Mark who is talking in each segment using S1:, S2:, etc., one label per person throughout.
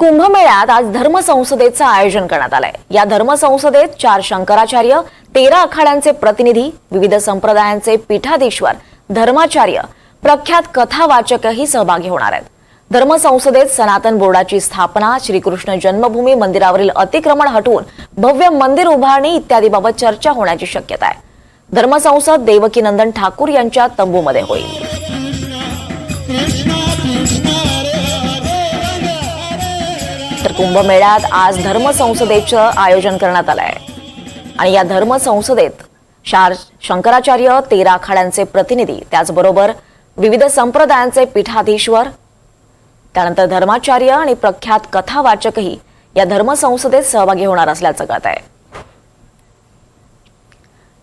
S1: कुंभमेळ्यात आज धर्मसंसदेचं आयोजन करण्यात आलंय. या धर्मसंसदेत चार शंकराचार्य तेरा आखाड्यांचे प्रतिनिधी विविध संप्रदायांचे पीठाधीश्वर धर्माचार्य प्रख्यात कथावाचकही सहभागी होणार आहेत. धर्मसंसदेत सनातन बोर्डाची स्थापना श्रीकृष्ण जन्मभूमी मंदिरावरील अतिक्रमण हटवून भव्य मंदिर उभारणी इत्यादीबाबत चर्चा होण्याची शक्यता आहे. धर्मसंसद देवकीनंदन ठाकूर यांच्या तंबूमध्ये होईल. कुंभमेळ्यात आज धर्मसंसदेचं आयोजन करण्यात आलं आहे आणि या धर्मसंसदेत शार शंकराचार्य तेरा आखाड्यांचे प्रतिनिधी त्याचबरोबर विविध संप्रदायांचे पीठाधीश्वर त्यानंतर धर्माचार्य आणि प्रख्यात कथावाचकही या धर्मसंसदेत सहभागी होणार असल्याचं कळत आहे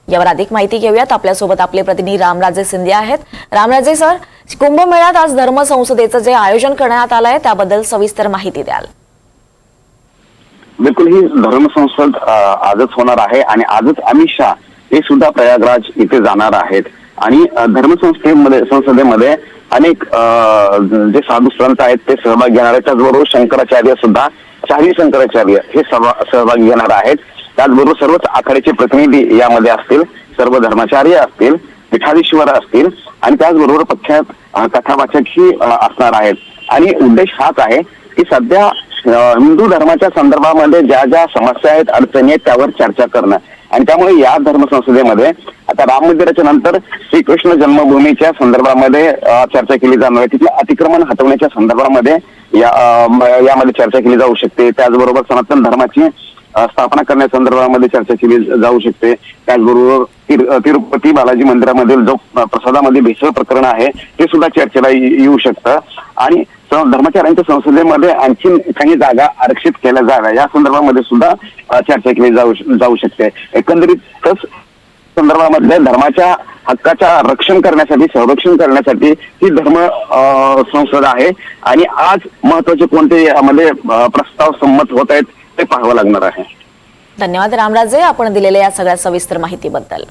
S1: यावर अधिक माहिती घेऊयात. आपल्यासोबत आपले प्रतिनिधी रामराजे शिंदे आहेत. रामराजे सर कुंभमेळ्यात आज धर्मसंसदेचं जे आयोजन करण्यात आलं आहे त्याबद्दल सविस्तर माहिती द्याल.
S2: बिलकुल ही धर्मसंसद आजच होणार आहे आणि आजच अमित शहा हे सुद्धा प्रयागराज इथे जाणार आहेत. आणि धर्मसंस्थेमध्ये संसदेमध्ये अनेक जे साधू संत आहेत ते सहभाग घेणार आहेत. त्याचबरोबर शंकराचार्य सुद्धा चारी शंकराचार्य हे सहभा- सहभागी घेणार आहेत. त्याचबरोबर सर्वच आखाड्याचे प्रतिनिधी यामध्ये असतील सर्व धर्माचार्य असतील पीठाधीश्वर असतील आणि त्याचबरोबर पक्षात कथावाचकही असणार आहेत. आणि उद्देश हाच आहे की सध्या हिंदू धर्माच्या संदर्भामध्ये ज्या ज्या समस्या आहेत अडचणी आहेत त्यावर चर्चा करणं. आणि त्यामुळे या धर्मसंसदेमध्ये आता राम मंदिराच्या नंतर श्रीकृष्ण जन्मभूमीच्या संदर्भामध्ये चर्चा केली जाणार आहे. तिथलं अतिक्रमण हटवण्याच्या संदर्भामध्ये या यामध्ये चर्चा केली जाऊ शकते. त्याचबरोबर सनातन धर्माची स्थापना स्थापना करण्यासंदर्भामध्ये चर्चा केली जाऊ शकते. त्याचबरोबर तिरुपती बालाजी मंदिरामधील जो प्रसादामध्ये भेसळ प्रकरण आहे ते सुद्धा चर्चेला येऊ शकतं. आणि धर्मचाऱ्यांच्या संसदेमध्ये आणखी काही जागा आरक्षित केल्या जाव्या. या संदर्भामध्ये सुद्धा चर्चा केली जाऊ जाऊ शकते. एकंदरीतच संदर्भामध्ये धर्माच्या हक्काच्या रक्षण करण्यासाठी संरक्षण करण्यासाठी ही धर्म संसद आहे. आणि आज महत्त्वाचे कोणते यामध्ये प्रस्ताव संमत होत आहेत ते पाहावं लागणार आहे.
S1: धन्यवाद रामराजे. आपण दिलेल्या या सगळ्या सविस्तर माहितीबद्दल.